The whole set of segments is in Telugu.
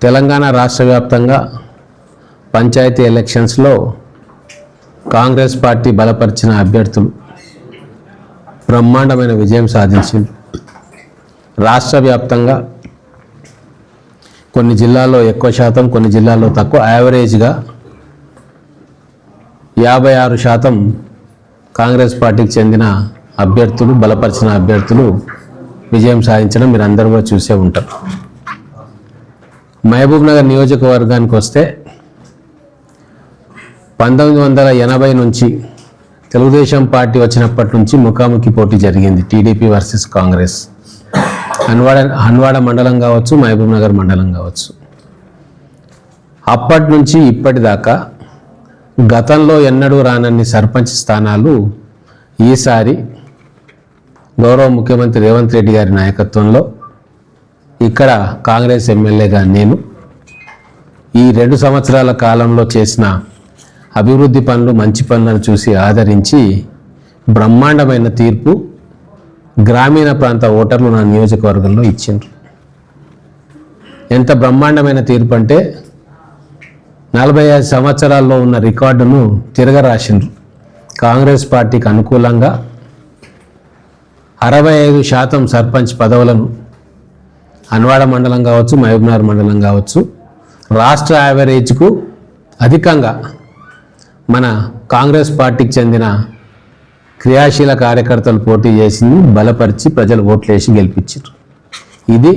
తెలంగాణ రాష్ట్ర వ్యాప్తంగా పంచాయతీ ఎలక్షన్స్లో కాంగ్రెస్ పార్టీ బలపరిచిన అభ్యర్థులు బ్రహ్మాండమైన విజయం సాధించింది. రాష్ట్ర వ్యాప్తంగా కొన్ని జిల్లాల్లో ఎక్కువ శాతం కొన్ని జిల్లాల్లో తక్కువ యావరేజ్గా యాభై ఆరు శాతం కాంగ్రెస్ పార్టీకి చెందిన అభ్యర్థులు బలపరిచిన అభ్యర్థులు విజయం సాధించడం మీరు అందరూ కూడా చూసే ఉంటారు. మహబూబ్ నగర్ నియోజకవర్గానికి వస్తే పంతొమ్మిది వందల ఎనభై నుంచి తెలుగుదేశం పార్టీ వచ్చినప్పటి నుంచి ముఖాముఖి పోటీ జరిగింది టీడీపీ వర్సెస్ కాంగ్రెస్. హన్వాడ హన్వాడ మండలం కావచ్చు మహబూబ్ నగర్ మండలం కావచ్చు. అప్పటి నుంచి ఇప్పటిదాకా గతంలో ఎన్నడూ రానన్ని సర్పంచ్ స్థానాలు ఈసారి గౌరవ ముఖ్యమంత్రి రేవంత్ రెడ్డి గారి నాయకత్వంలో ఇక్కడ కాంగ్రెస్ ఎమ్మెల్యేగా నేను ఈ రెండు సంవత్సరాల కాలంలో చేసిన అభివృద్ధి పనులు మంచి పనులను చూసి ఆదరించి బ్రహ్మాండమైన తీర్పు గ్రామీణ ప్రాంత ఓటర్లు నా నియోజకవర్గంలో ఇచ్చిండ్రు. ఎంత బ్రహ్మాండమైన తీర్పు అంటే నలభై ఐదు సంవత్సరాల్లో ఉన్న రికార్డును తిరగరాసిండ్రు. కాంగ్రెస్ పార్టీకి అనుకూలంగా అరవై ఐదు శాతం సర్పంచ్ పదవులను అన్వాడ మండలం కావచ్చు మహబూబ్నగర్ మండలం కావచ్చు రాష్ట్ర యావరేజ్కు అధికంగా మన కాంగ్రెస్ పార్టీకి చెందిన క్రియాశీల కార్యకర్తలు పోటీ చేసింది బలపరిచి ప్రజలు ఓట్లేసి గెలిపించారు. ఇది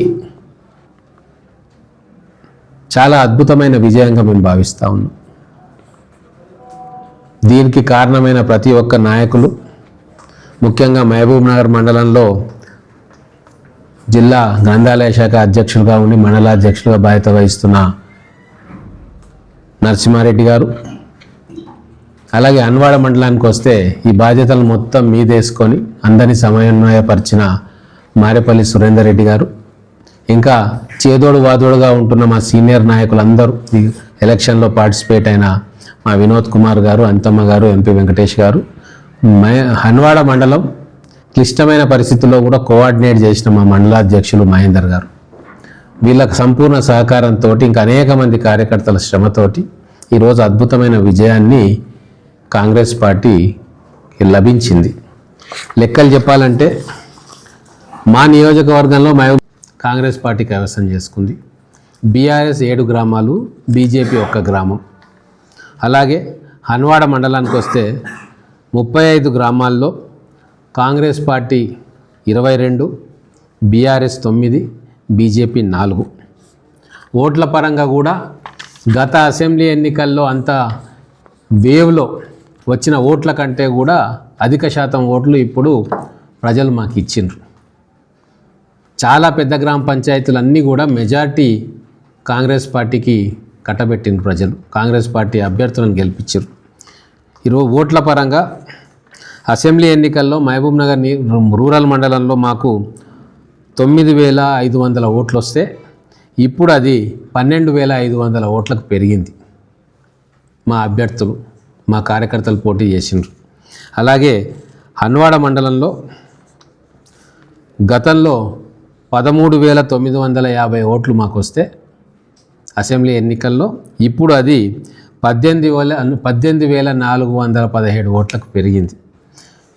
చాలా అద్భుతమైన విజయంగా మేము భావిస్తూ ఉన్నాం. దీనికి కారణమైన ప్రతి ఒక్క నాయకులు ముఖ్యంగా మహబూబ్ నగర్ మండలంలో జిల్లా గ్రంథాలయ శాఖ అధ్యక్షులుగా ఉండి మండలాధ్యక్షులుగా బాధ్యత వహిస్తున్న నరసింహారెడ్డి గారు. అలాగే అన్వాడ మండలానికి వస్తే ఈ బాధ్యతలు మొత్తం మీదేసుకొని అందరినీ సమన్వయపరిచిన మారేపల్లి సురేందర్ రెడ్డి గారు. ఇంకా చేదోడు వాదోడుగా ఉంటున్న మా సీనియర్ నాయకులందరూ ఈ ఎలక్షన్లో పార్టిసిపేట్ అయిన మా వినోద్ కుమార్ గారు అంతమ్మ గారు ఎంపీ వెంకటేష్ గారు. మే- హన్వాడ మండలం క్లిష్టమైన పరిస్థితుల్లో కూడా కోఆర్డినేట్ చేసిన మా మండలాధ్యక్షులు మహేందర్ గారు. వీళ్ళకి సంపూర్ణ సహకారంతో ఇంకా అనేక మంది కార్యకర్తల శ్రమతోటి ఈరోజు అద్భుతమైన విజయాన్ని కాంగ్రెస్ పార్టీ లభించింది. లెక్కలు చెప్పాలంటే మా నియోజకవర్గంలో మేము కాంగ్రెస్ పార్టీ కైవసం చేసుకుంది. బీఆర్ఎస్ ఏడు గ్రామాలు బీజేపీ ఒక్క గ్రామం. అలాగే హన్వాడ మండలానికి వస్తే ముప్పై ఐదు గ్రామాల్లో కాంగ్రెస్ పార్టీ ఇరవై రెండు బీఆర్ఎస్ తొమ్మిది బీజేపీ నాలుగు. ఓట్ల పరంగా కూడా గత అసెంబ్లీ ఎన్నికల్లో అంత వేవ్లో వచ్చిన ఓట్ల కంటే కూడా అధిక శాతం ఓట్లు ఇప్పుడు ప్రజలు మాకు ఇచ్చిండ్రు. చాలా పెద్ద గ్రామ పంచాయతీలన్నీ కూడా మెజార్టీ కాంగ్రెస్ పార్టీకి కట్టబెట్టిన ప్రజలు. కాంగ్రెస్ పార్టీ అభ్యర్థులను గెలిపించారు ఈరోజు ఓట్ల పరంగా అసెంబ్లీ ఎన్నికల్లో మహబూబ్ నగర్ రూరల్ మండలంలో మాకు తొమ్మిది వేల ఐదు వందల ఓట్లు వస్తే ఇప్పుడు అది పన్నెండు వేల ఐదు వందల ఓట్లకు పెరిగింది. మా అభ్యర్థులు మా కార్యకర్తలు పోటీ చేసిండ్రు. అలాగే హన్వాడ మండలంలో గతంలో పదమూడు వేల తొమ్మిది వందల యాభై ఓట్లు మాకు వస్తే అసెంబ్లీ ఎన్నికల్లో ఇప్పుడు అది పద్దెనిమిది వేల పద్దెనిమిది వేల నాలుగు వందల పదిహేడు ఓట్లకు పెరిగింది.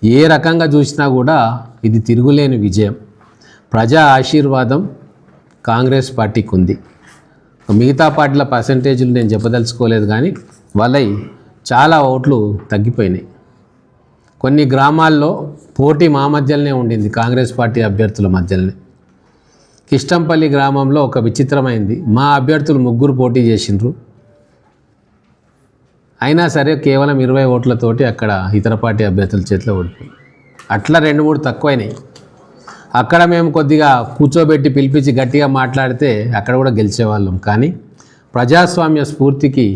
ఏ రకంగా చూసినా కూడా ఇది తిరుగులేని విజయం. ప్రజా ఆశీర్వాదం కాంగ్రెస్ పార్టీకి ఉంది. మిగతా పార్టీల పర్సంటేజీలు నేను చెప్పదలుచుకోలేదు కానీ వాళ్ళై చాలా ఓట్లు తగ్గిపోయినాయి. కొన్ని గ్రామాల్లో పోటీ మా మధ్యలోనే ఉండింది కాంగ్రెస్ పార్టీ అభ్యర్థుల మధ్యలోనే. కిష్టంపల్లి గ్రామంలో ఒక విచిత్రమైంది. మా అభ్యర్థులు ముగ్గురు పోటీ చేసిండ్రు. అయినా సరే కేవలం ఇరవై ఓట్లతోటి అక్కడ ఇతర పార్టీ అభ్యర్థుల చేతిలో ఓడిపోయింది. అట్లా రెండు మూడు తక్కువైనాయి. అక్కడ మేము కొద్దిగా కూర్చోబెట్టి పిలిపించి గట్టిగా మాట్లాడితే అక్కడ కూడా గెలిచేవాళ్ళం. కానీ ప్రజాస్వామ్య స్ఫూర్తికి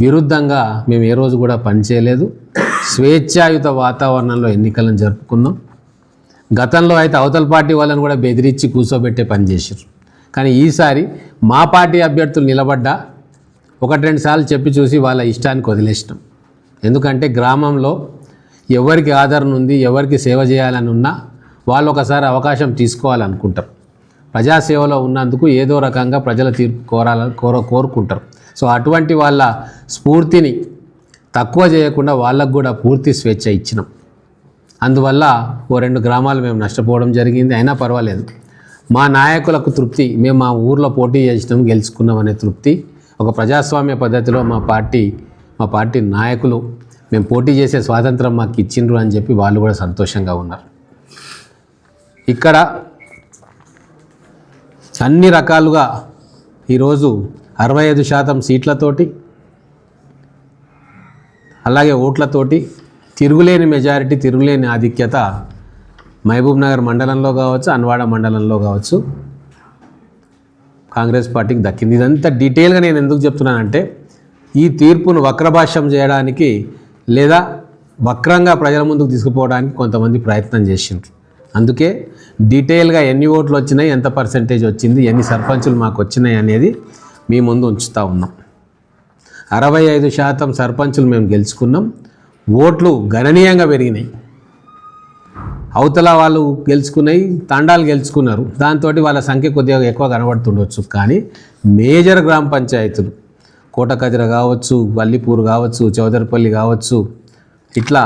విరుద్ధంగా మేము ఏ రోజు కూడా పనిచేయలేదు స్వేచ్ఛాయుత వాతావరణంలో ఎన్నికలను జరుపుకున్నాం. గతంలో అయితే అవతల పార్టీ వాళ్ళని కూడా బెదిరించి కూర్చోబెట్టే పనిచేసారు కానీ ఈసారి మా పార్టీ అభ్యర్థులు నిలబడ్డా ఒకటి రెండు సార్లు చెప్పి చూసి వాళ్ళ ఇష్టానికి వదిలేసినాం. ఎందుకంటే గ్రామంలో ఎవరికి ఆదరణ ఉంది ఎవరికి సేవ చేయాలని ఉన్నా వాళ్ళు ఒకసారి అవకాశం తీసుకోవాలనుకుంటారు. ప్రజాసేవలో ఉన్నందుకు ఏదో రకంగా ప్రజల తీర్పు కోరాలని కోర కోరుకుంటారు. సో అటువంటి వాళ్ళ స్ఫూర్తిని తక్కువ చేయకుండా వాళ్ళకు కూడా పూర్తి స్వేచ్ఛ ఇచ్చినాం. అందువల్ల ఓ రెండు గ్రామాలు మేము నష్టపోవడం జరిగింది. అయినా పర్వాలేదు. మా నాయకులకు తృప్తి మేము మా ఊర్లో పోటీ చేసినాం గెలుచుకున్నాం అనే తృప్తి. ఒక ప్రజాస్వామ్య పద్ధతిలో మా పార్టీ మా పార్టీ నాయకులు మేము పోటీ చేసే స్వాతంత్రం మాకు ఇచ్చిండ్రు అని చెప్పి వాళ్ళు కూడా సంతోషంగా ఉన్నారు. ఇక్కడ అన్ని రకాలుగా ఈరోజు అరవై ఐదు శాతం సీట్లతోటి అలాగే ఓట్లతోటి తిరుగులేని మెజారిటీ తిరుగులేని ఆధిక్యత మహబూబ్ నగర్ మండలంలో కావచ్చు అన్వాడ మండలంలో కావచ్చు కాంగ్రెస్ పార్టీకి దక్కింది. ఇదంతా డీటెయిల్గా నేను ఎందుకు చెప్తున్నానంటే ఈ తీర్పును వక్రభాష్యం చేయడానికి లేదా వక్రంగా ప్రజల ముందుకు తీసుకుపోవడానికి కొంతమంది ప్రయత్నం చేసిండ్రు. అందుకే డీటెయిల్గా ఎన్ని ఓట్లు వచ్చినాయి ఎంత పర్సంటేజ్ వచ్చింది ఎన్ని సర్పంచులు మాకు వచ్చినాయి అనేది మీ ముందు ఉంచుతూ ఉన్నాం. అరవై ఐదు శాతం సర్పంచులు మేము గెలుచుకున్నాం. ఓట్లు గణనీయంగా పెరిగినాయి. అవతల వాళ్ళు గెలుచుకున్నాయి తండాలు గెలుచుకున్నారు. దాంతో వాళ్ళ సంఖ్య కొద్దిగా ఎక్కువ కనబడుతుండొచ్చు. కానీ మేజర్ గ్రామ పంచాయతీలు కోటకదిర కావచ్చు వల్లిపూర్ కావచ్చు చౌదరిపల్లి కావచ్చు ఇట్లా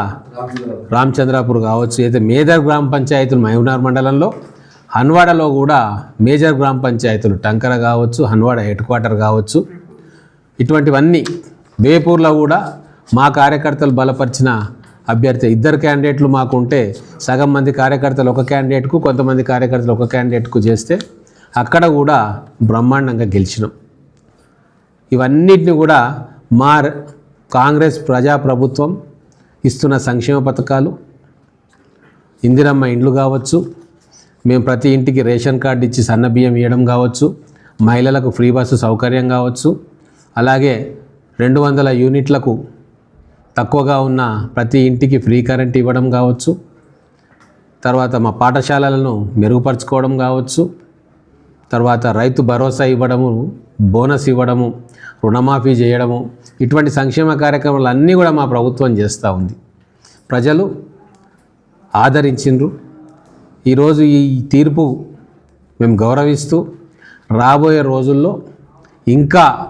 రామచంద్రాపూర్ కావచ్చు అయితే మేజర్ గ్రామ పంచాయతీలు మహబూబ్నగర్ మండలంలో హన్వాడలో కూడా మేజర్ గ్రామ పంచాయతీలు టంకర కావచ్చు హన్వాడ హెడ్ క్వార్టర్ కావచ్చు ఇటువంటివన్నీ బేపూర్లో కూడా మా కార్యకర్తలు బలపరిచిన అభ్యర్థి ఇద్దరు క్యాండిడేట్లు మాకు ఉంటే సగం మంది కార్యకర్తలు ఒక క్యాండిడేట్కు కొంతమంది కార్యకర్తలు ఒక క్యాండిడేట్కు చేస్తే అక్కడ కూడా బ్రహ్మాండంగా గెలిచినాం. ఇవన్నిటిని కూడా మా కాంగ్రెస్ ప్రజాప్రభుత్వం ఇస్తున్న సంక్షేమ పథకాలు ఇందిరమ్మ ఇండ్లు కావచ్చు మేము ప్రతి ఇంటికి రేషన్ కార్డు ఇచ్చి సన్న బియ్యం ఇవ్వడం కావచ్చు మహిళలకు ఫ్రీ బస్సు సౌకర్యం కావచ్చు అలాగే రెండు వందల యూనిట్లకు తక్కువగా ఉన్న ప్రతి ఇంటికి ఫ్రీ కరెంట్ ఇవ్వడం కావచ్చు. తర్వాత మా పాఠశాలలను మెరుగుపరచుకోవడం కావచ్చు. తర్వాత రైతు భరోసా ఇవ్వడము బోనస్ ఇవ్వడము రుణమాఫీ చేయడము ఇటువంటి సంక్షేమ కార్యక్రమాలు అన్నీ కూడా మా ప్రభుత్వం చేస్తూ ఉంది. ప్రజలు ఆదరించిండ్రు. ఈరోజు ఈ తీర్పు మేము గౌరవిస్తూ రాబోయే రోజుల్లో ఇంకా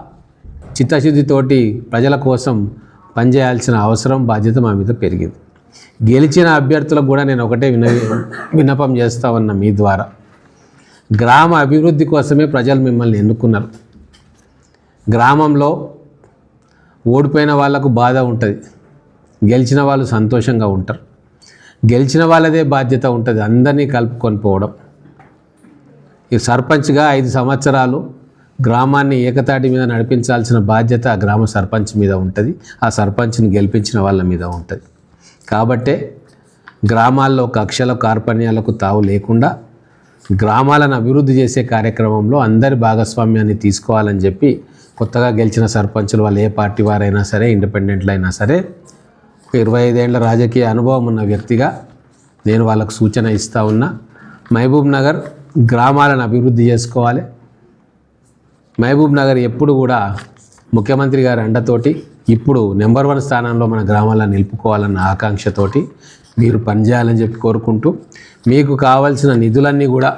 చిత్తశుద్ధితోటి ప్రజల కోసం పనిచేయాల్సిన అవసరం బాధ్యత మా మీద పెరిగింది. గెలిచిన అభ్యర్థులకు కూడా నేను ఒకటే విన విన్నపం చేస్తా ఉన్నా మీ ద్వారా. గ్రామ అభివృద్ధి కోసమే ప్రజలు మిమ్మల్ని ఎన్నుకున్నారు. గ్రామంలో ఓడిపోయిన వాళ్ళకు బాధ ఉంటుంది. గెలిచిన వాళ్ళు సంతోషంగా ఉంటారు. గెలిచిన వాళ్ళదే బాధ్యత ఉంటుంది. అందరినీ కలుపుకొని పోవడం. ఈ సర్పంచ్గా ఐదు సంవత్సరాలు గ్రామాన్ని ఏకతాటి మీద నడిపించాల్సిన బాధ్యత ఆ గ్రామ సర్పంచ్ మీద ఉంటుంది. ఆ సర్పంచ్ని గెలిపించిన వాళ్ళ మీద ఉంటుంది. కాబట్టే గ్రామాల్లో కక్షల కార్పణ్యాలకు తావు లేకుండా గ్రామాలను అభివృద్ధి చేసే కార్యక్రమంలో అందరి భాగస్వామ్యాన్ని తీసుకోవాలని చెప్పి కొత్తగా గెలిచిన సర్పంచులు వాళ్ళు ఏ పార్టీ వారైనా సరే ఇండిపెండెంట్లు అయినా సరే ఒక ఇరవై ఐదేళ్ళ రాజకీయ అనుభవం ఉన్న వ్యక్తిగా నేను వాళ్ళకు సూచన ఇస్తా ఉన్నా. మహబూబ్ నగర్ గ్రామాలను అభివృద్ధి చేసుకోవాలి. మహబూబ్ నగర్ ఎప్పుడు కూడా ముఖ్యమంత్రి గారి అండతోటి ఇప్పుడు నెంబర్ వన్ స్థానంలో మన గ్రామాలను నిలుపుకోవాలన్న ఆకాంక్షతోటి మీరు పనిచేయాలని చెప్పి కోరుకుంటూ మీకు కావాల్సిన నిధులన్నీ కూడా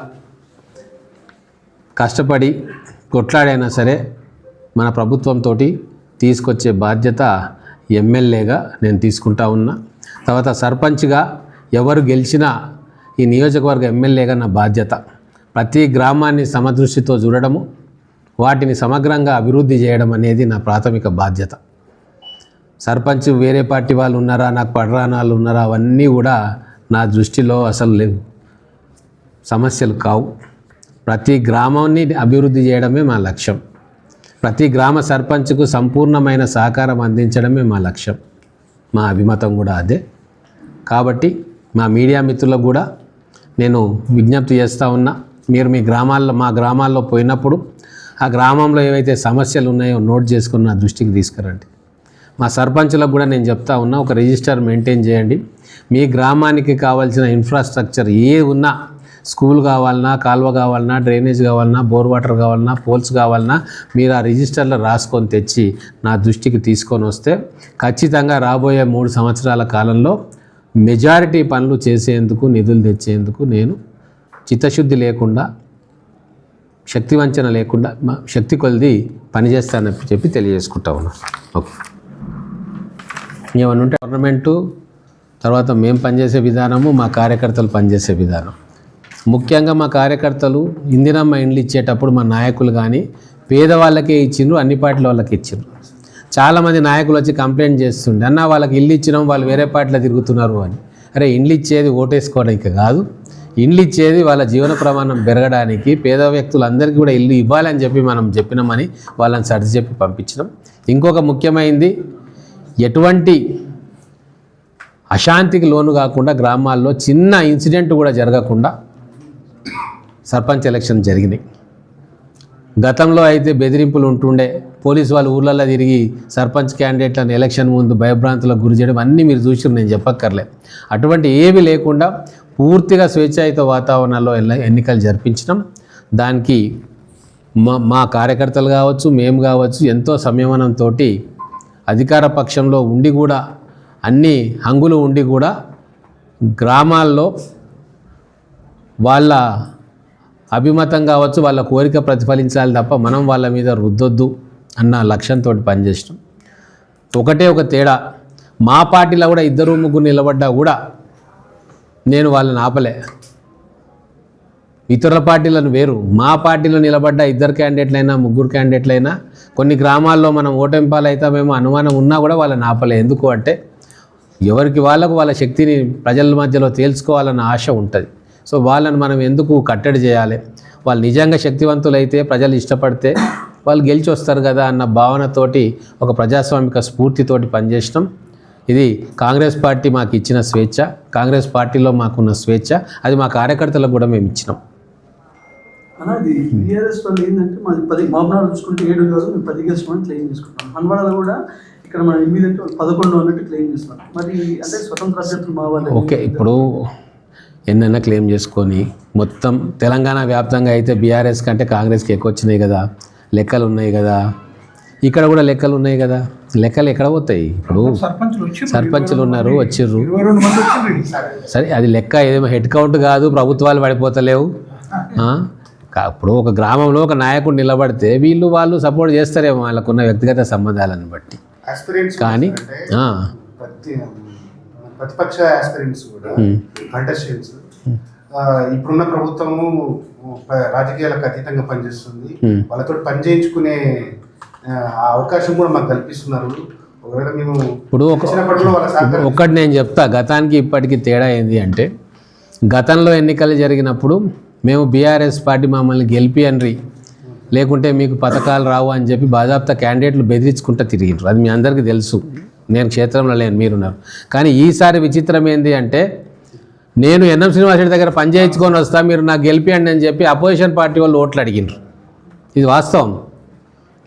కష్టపడి కొట్లాడైనా సరే మన ప్రభుత్వంతో తీసుకొచ్చే బాధ్యత ఎమ్మెల్యేగా నేను తీసుకుంటా ఉన్నా. తర్వాత సర్పంచ్గా ఎవరు గెలిచినా ఈ నియోజకవర్గ ఎమ్మెల్యేగా నా బాధ్యత. ప్రతి గ్రామాన్ని సమదృష్టితో చూడడము వాటిని సమగ్రంగా అభివృద్ధి చేయడం అనేది నా ప్రాథమిక బాధ్యత. సర్పంచ్ వేరే పార్టీ వాళ్ళు ఉన్నారా నాకు పడరానాలు ఉన్నారా అవన్నీ కూడా నా దృష్టిలో అసలు లేవు. సమస్యలు కావు. ప్రతి గ్రామాన్ని అభివృద్ధి చేయడమే మా లక్ష్యం. ప్రతి గ్రామ సర్పంచ్కు సంపూర్ణమైన సహకారం అందించడమే మా లక్ష్యం. మా అభిమతం కూడా అదే. కాబట్టి మా మీడియా మిత్రులకు కూడా నేను విజ్ఞప్తి చేస్తూ ఉన్నా మీరు మీ గ్రామాల్లో మా గ్రామాల్లో పోయినప్పుడు ఆ గ్రామంలో ఏవైతే సమస్యలు ఉన్నాయో నోట్ చేసుకుని నా దృష్టికి తీసుకురండి. మా సర్పంచులకు కూడా నేను చెప్తా ఉన్నా ఒక రిజిస్టర్ మెయింటైన్ చేయండి. మీ గ్రామానికి కావాల్సిన ఇన్ఫ్రాస్ట్రక్చర్ ఏ ఉన్నా స్కూల్ కావాలన్నా కాలువ కావాలన్నా డ్రైనేజ్ కావాలన్నా బోర్ వాటర్ కావాలన్నా పోల్స్ కావాలన్నా మీరు ఆ రిజిస్టర్లో రాసుకొని తెచ్చి నా దృష్టికి తీసుకొని వస్తే ఖచ్చితంగా రాబోయే మూడు సంవత్సరాల కాలంలో మెజారిటీ పనులు చేసేందుకు నిధులు తెచ్చేందుకు నేను చిత్తశుద్ధి లేకుండా శక్తి వంచన లేకుండా మా శక్తి కొలిది పనిచేస్తానని చెప్పి తెలియజేసుకుంటా ఉన్నాం. ఓకే. ఏమన్నా ఉంటే గవర్నమెంటు తర్వాత మేము పనిచేసే విధానము మా కార్యకర్తలు పనిచేసే విధానం. ముఖ్యంగా మా కార్యకర్తలు ఇందిరమ్మ ఇండ్లు ఇచ్చేటప్పుడు మా నాయకులు కానీ పేదవాళ్ళకే ఇచ్చిండ్రు అన్ని పార్టీల వాళ్ళకి ఇచ్చిండ్రు. చాలామంది నాయకులు వచ్చి కంప్లైంట్ చేస్తుండే అన్న వాళ్ళకి ఇల్లు ఇచ్చినాం వాళ్ళు వేరే పార్టీలో తిరుగుతున్నారు అని. అరే ఇండ్లు ఇచ్చేది ఓటేసుకోవడానికి కాదు ఇండ్లు ఇచ్చేది వాళ్ళ జీవన ప్రమాణం పెరగడానికి పేద వ్యక్తులందరికీ కూడా ఇల్లు ఇవ్వాలని చెప్పి మనం చెప్పినామని వాళ్ళని సర్ది చెప్పి పంపించినాం. ఇంకొక ముఖ్యమైనది ఎటువంటి అశాంతికి లోను కాకుండా గ్రామాల్లో చిన్న ఇన్సిడెంట్ కూడా జరగకుండా సర్పంచ్ ఎలక్షన్ జరిగినాయి. గతంలో అయితే బెదిరింపులు ఉంటుండే పోలీసు వాళ్ళు ఊర్లలో తిరిగి సర్పంచ్ క్యాండిడేట్లను ఎలక్షన్ ముందు భయభ్రాంతులకు గురి చేయడం అన్నీ మీరు చూసి నేను చెప్పక్కర్లే. అటువంటి ఏవి లేకుండా పూర్తిగా స్వేచ్ఛాయుత వాతావరణంలో ఎన్నికలు జరిపించడం. దానికి మా మా కార్యకర్తలు కావచ్చు మేము కావచ్చు ఎంతో సంయమనంతో అధికార పక్షంలో ఉండి కూడా అన్ని హంగులు ఉండి కూడా గ్రామాల్లో వాళ్ళ అభిమతం కావచ్చు వాళ్ళ కోరిక ప్రతిఫలించాలి తప్ప మనం వాళ్ళ మీద రుద్దొద్దు అన్న లక్ష్యంతో పనిచేసినాం. ఒకటే ఒక తేడా మా పార్టీలో కూడా ఇద్దరు ముగ్గురు నిలబడ్డా కూడా నేను వాళ్ళని ఆపలే. ఇతరుల పార్టీలను వేరు. మా పార్టీలో నిలబడ్డ ఇద్దరు క్యాండిడేట్లైనా ముగ్గురు క్యాండిడేట్లైనా కొన్ని గ్రామాల్లో మనం ఓటెంపాలు మేము అనుమానం ఉన్నా కూడా వాళ్ళని ఆపలే. ఎందుకు అంటే ఎవరికి వాళ్ళకు వాళ్ళ శక్తిని ప్రజల మధ్యలో తేల్చుకోవాలన్న ఆశ ఉంటుంది. సో వాళ్ళని మనం ఎందుకు కట్టడి చేయాలి? వాళ్ళు నిజంగా శక్తివంతులైతే ప్రజలు ఇష్టపడితే వాళ్ళు గెలిచి వస్తారు కదా అన్న భావనతోటి ఒక ప్రజాస్వామిక స్ఫూర్తితోటి పనిచేసినాం. ఇది కాంగ్రెస్ పార్టీ మాకు ఇచ్చిన స్వేచ్ఛ కాంగ్రెస్ పార్టీలో మాకున్న స్వేచ్ఛ అది మా కార్యకర్తలకు కూడా మేము ఇచ్చినాం. అనేది బీఆర్ఎస్ వాళ్ళు ఏంటంటే మాది పది మామూలు చూసుకుంటే ఏడు కాదు మేము పది క్లెయిమ్ చేసుకుంటాం హన్వాడలో కూడా ఇక్కడ మన ఎనిమిది అంటే వాళ్ళు పదకొండు అన్నట్టు క్లెయిమ్ చేస్తున్నాం మరి అంటే స్వతంత్ర అభ్యర్థులు మా వాళ్ళు. ఓకే ఇప్పుడు ఎన్నైనా క్లెయిమ్ చేసుకొని మొత్తం తెలంగాణ వ్యాప్తంగా అయితే బీఆర్ఎస్ కంటే కాంగ్రెస్కి ఎక్కువ వచ్చినాయి కదా లెక్కలు ఉన్నాయి కదా ఇక్కడ కూడా లెక్కలు ఉన్నాయి కదా. లెక్కలు ఎక్కడ పోతాయి? ఇప్పుడు సర్పంచులు ఉన్నారు వచ్చిర్రు. సరే అది లెక్క ఏదేమో హెడ్ కౌంట్ కాదు ప్రభుత్వాలు పడిపోతలేవు. ఇప్పుడు ఒక గ్రామంలో ఒక నాయకుడు నిలబడితే వీళ్ళు వాళ్ళు సపోర్ట్ చేస్తారేమో వాళ్ళకున్న వ్యక్తిగత సంబంధాలను బట్టి. కానీ ఆ, ప్రతి ప్రతిపక్ష ఆస్పిరెంట్స్ కూడా కంటెస్టెంట్స్ ఇప్పుడున్న ప్రభుత్వము రాజకీయాలకు అతీతంగా పనిచేస్తుంది. వాళ్ళతో పని చేయించుకునే ఆ, అవకాశం కూడా మాకు కల్పిస్తున్నారు. ఒకవేళ మేము ఇప్పుడు ఒక వచ్చినప్పటిలో వాళ్ళ సహకారం ఒక్కటి నేను చెప్తా గతానికి ఇప్పటికి తేడా ఏంది అంటే గతంలో ఎన్నికలు జరిగినప్పుడు మేము బీఆర్ఎస్ పార్టీ మమ్మల్ని గెలిపియండ్రి లేకుంటే మీకు పథకాలు రావు అని చెప్పి బాజాప్తా క్యాండిడేట్లు బెదిరించుకుంటూ తిరిగిండ్రు. అది మీ అందరికీ తెలుసు. నేను క్షేత్రంలో లేను మీరున్నారు. కానీ ఈసారి విచిత్రం ఏంది అంటే నేను ఎన్ఎం శ్రీనివాసరెడ్డి దగ్గర పని చేయించుకొని వస్తా మీరు నాకు గెలిపియండి అని చెప్పి అపోజిషన్ పార్టీ వాళ్ళు ఓట్లు అడిగిండ్రు. ఇది వాస్తవం.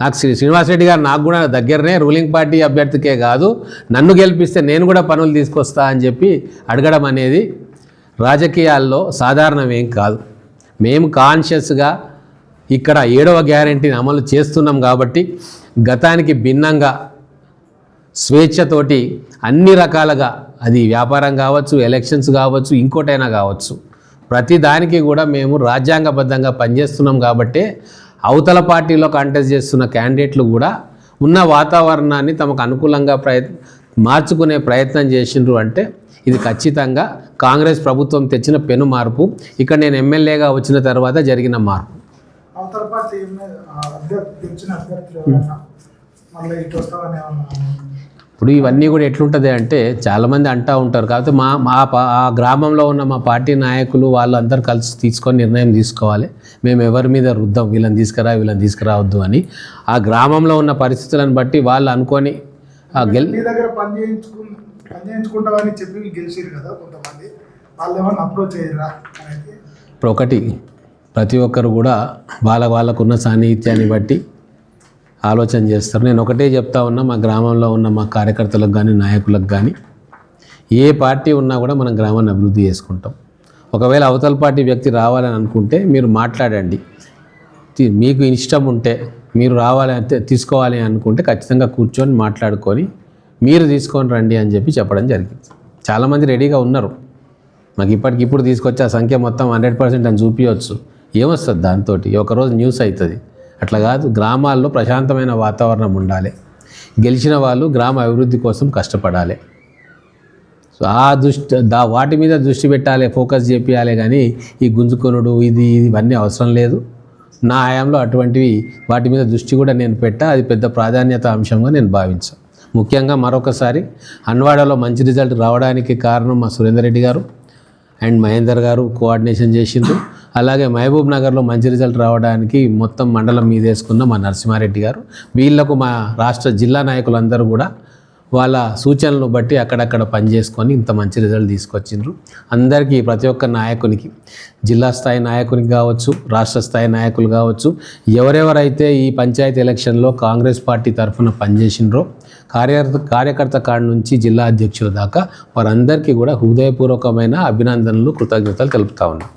నాకు శ్రీ శ్రీనివాసరెడ్డి గారు నాకు కూడా దగ్గరనే రూలింగ్ పార్టీ అభ్యర్థికే కాదు. నన్ను గెలిపిస్తే నేను కూడా పనులు తీసుకొస్తా అని చెప్పి అడగడం అనేది రాజకీయాల్లో సాధారణమేం కాదు. మేము కాన్షియస్గా ఇక్కడ ఏడవ గ్యారంటీని అమలు చేస్తున్నాం కాబట్టి గతానికి భిన్నంగా స్వేచ్ఛతోటి అన్ని రకాలుగా అది వ్యాపారం కావచ్చు ఎలక్షన్స్ కావచ్చు ఇంకోటైనా కావచ్చు. ప్రతి దానికి కూడా మేము రాజ్యాంగబద్ధంగా పనిచేస్తున్నాం కాబట్టే అవతల పార్టీలో కాంటెస్ట్ చేస్తున్న క్యాండిడేట్లు కూడా ఉన్న వాతావరణాన్ని తమకు అనుకూలంగా ప్రయత్ మార్చుకునే ప్రయత్నం చేసిండ్రు అంటే ఇది ఖచ్చితంగా కాంగ్రెస్ ప్రభుత్వం తెచ్చిన పెను మార్పు. ఇక్కడ నేను ఎమ్మెల్యేగా వచ్చిన తర్వాత జరిగిన మార్పు. ఏమైనా ఇప్పుడు ఇవన్నీ కూడా ఎట్లుంటుంది అంటే చాలామంది అంటూ ఉంటారు. కాకపోతే మా మా పా- ఆ గ్రామంలో ఉన్న మా పార్టీ నాయకులు వాళ్ళందరూ కలిసి తీసుకొని నిర్ణయం తీసుకోవాలి. మేము ఎవరి మీద రుద్దాం వీళ్ళని తీసుకురా వీళ్ళని తీసుకురావద్దు అని. ఆ గ్రామంలో ఉన్న పరిస్థితులను బట్టి వాళ్ళు అనుకొని ఆ గెల్ దగ్గర పని చేయించుకు పని చేయించుకుంటామని చెప్పి గెలిచిరు కదా కొంతమంది. వాళ్ళు ఏమన్నా అప్రోచ్ అయ్యారా ఇప్పుడు ఒకటి ప్రతి ఒక్కరు కూడా వాళ్ళ వాళ్ళకున్న సాన్నిహిత్యాన్ని బట్టి ఆలోచన చేస్తారు. నేను ఒకటే చెప్తా ఉన్నా మా గ్రామంలో ఉన్న మా కార్యకర్తలకు కానీ నాయకులకు కానీ ఏ పార్టీ ఉన్నా కూడా మనం గ్రామాన్ని అభివృద్ధి చేసుకుంటాం. ఒకవేళ అవతల పార్టీ వ్యక్తి రావాలని అనుకుంటే మీరు మాట్లాడండి. మీకు ఇష్టం ఉంటే మీరు రావాలి తీసుకోవాలి అనుకుంటే ఖచ్చితంగా కూర్చొని మాట్లాడుకొని మీరు తీసుకొని రండి అని చెప్పి చెప్పడం జరిగింది. చాలామంది రెడీగా ఉన్నారు. మాకు ఇప్పటికిప్పుడు తీసుకొచ్చి ఆ సంఖ్య మొత్తం హండ్రెడ్ పర్సెంట్ అని చూపించవచ్చు ఏమొస్తుంది దాంతో ఒకరోజు న్యూస్ అవుతుంది అట్లా కాదు గ్రామాల్లో ప్రశాంతమైన వాతావరణం ఉండాలి. గెలిచిన వాళ్ళు గ్రామ అభివృద్ధి కోసం కష్టపడాలి. సో ఆ దృష్టి దా వాటి మీద దృష్టి పెట్టాలి ఫోకస్ చేపియాలి కానీ ఈ గుంజుకొనుడు ఇది ఇది ఇవన్నీ అవసరం లేదు. నా హయాంలో అటువంటివి వాటి మీద దృష్టి కూడా నేను పెట్టా అది పెద్ద ప్రాధాన్యత అంశంగా నేను భావించాను ముఖ్యంగా మరొకసారి అన్వాడలో మంచి రిజల్ట్ రావడానికి కారణం మా సురేందర్ రెడ్డి గారు అండ్ మహేందర్ గారు కోఆర్డినేషన్ చేసిండ్రు. అలాగే మహబూబ్ నగర్లో మంచి రిజల్ట్ రావడానికి మొత్తం మండలం మీద వేసుకున్న మా నరసింహారెడ్డి గారు. వీళ్ళకు మా రాష్ట్ర జిల్లా నాయకులందరూ కూడా వాళ్ళ సూచనలు బట్టి అక్కడక్కడ పనిచేసుకొని ఇంత మంచి రిజల్ట్ తీసుకొచ్చిండ్రు. అందరికీ ప్రతి ఒక్క నాయకునికి జిల్లా స్థాయి నాయకునికి కావచ్చు రాష్ట్ర స్థాయి నాయకులు కావచ్చు ఎవరెవరైతే ఈ పంచాయతీ ఎలక్షన్లో కాంగ్రెస్ పార్టీ తరఫున పనిచేసిండ్రో కార్యకర్త కార్యకర్త కాడ నుంచి జిల్లా అధ్యక్షుల దాకా వారందరికీ కూడా హృదయపూర్వకమైన అభినందనలు కృతజ్ఞతలు తెలుపుతా ఉన్నాం.